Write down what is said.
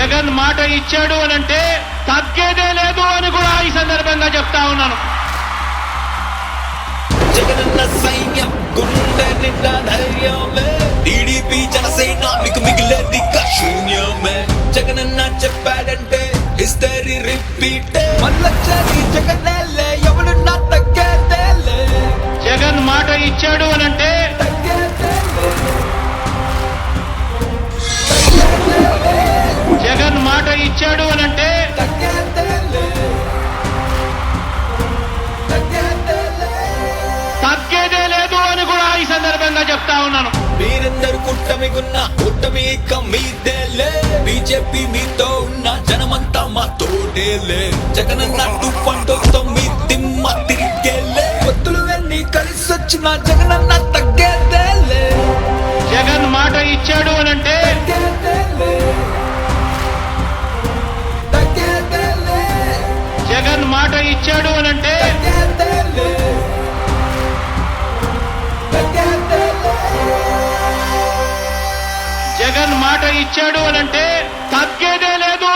జగన్ మాట ఇచ్చాడు అని అంటే తగ్గేదే లేదు అని కూడా ఈ సందర్భంగా చెప్తా ఉన్నాను. జగనన్న సైన్యం గుండె నిండా ధైర్యమే. టీడీపీ జనసేన మీకు మిగిలేది శూన్యమే జగనన్న చెప్పాడంటే హిస్టరీ రిపీట్. మళ్ళొచ్చేది జగనల్లే ఎవడు నా తగ్గేదేలే. జగన్ మాట ఇచ్చాడు అని ఇచ్చాడు అని అంటే తగ్గేదే లేదు అని కూడా ఈ సందర్భంగా చెప్తా ఉన్నాను. మీరందరూ కుట్టమిగున్న కుట్టమి ఇక మీదేలే బీజేపీ మీతో ఉన్న జనమంతా మా తోడేలే జగనన్న టూ పాయింట్ తొమ్మిది దిమ్మ తిరిగేలే పొత్తులు వెళ్ళి కలిసి వచ్చిన జగనన్న తగ్గేదేలే జగన్ మాట ఇచ్చాడు అని అంటే మాట ఇచ్చాడు అని అంటే జగన్ మాట ఇచ్చాడు అని అంటే తగ్గేదే లేదు